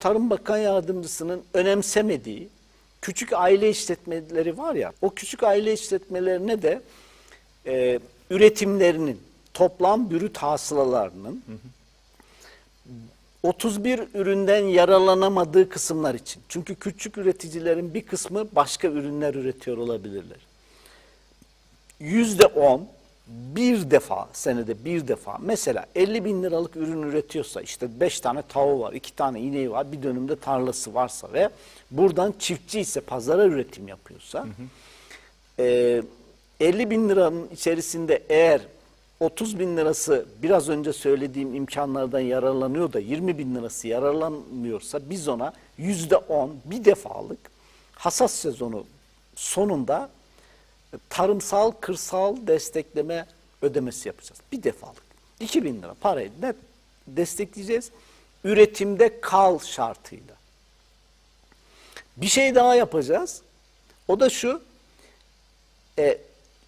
Tarım Bakan Yardımcısının önemsemediği küçük aile işletmeleri var ya, o küçük aile işletmelerine de e, üretimlerinin, toplam brüt hasılalarının 31 üründen yararlanamadığı kısımlar için. Çünkü küçük üreticilerin bir kısmı başka ürünler üretiyor olabilirler. Yüzde on bir defa senede bir defa. Mesela 50 bin liralık ürün üretiyorsa işte 5 tane tavuğu var, 2 tane ineği var, bir dönümde tarlası varsa ve buradan çiftçi ise pazara üretim yapıyorsa e, 50 bin liranın içerisinde eğer 30 bin lirası biraz önce söylediğim imkanlardan yararlanıyor da 20 bin lirası yararlanmıyorsa biz ona yüzde 10 bir defalık hasat sezonu sonunda tarımsal kırsal destekleme ödemesi yapacağız. Bir defalık. 2000 lira parayı net destekleyeceğiz. Üretimde kal şartıyla. Bir şey daha yapacağız. O da şu. E,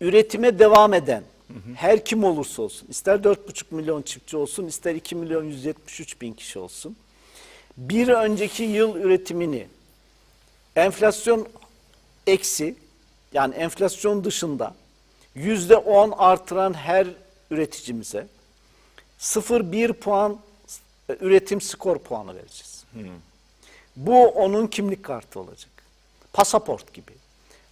üretime devam eden her kim olursa olsun, ister 4,5 milyon çiftçi olsun, ister 2 milyon 173 bin kişi olsun, bir önceki yıl üretimini enflasyon eksi, yani enflasyon dışında yüzde 10 artıran her üreticimize 0,1 puan e, üretim skor puanı vereceğiz. Bu onun kimlik kartı olacak. Pasaport gibi.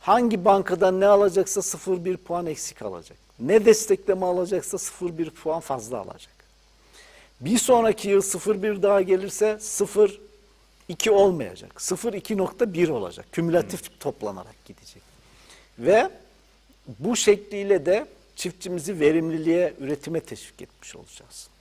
Hangi bankadan ne alacaksa 0,1 puan eksik alacak. Ne destekleme alacaksa 0,1 puan fazla alacak. Bir sonraki yıl 0,1 daha gelirse 0,2 olmayacak. 0,2.1 olacak. Kümülatif toplanarak gidecek. Ve bu şekliyle de çiftçimizi verimliliğe, üretime teşvik etmiş olacağız.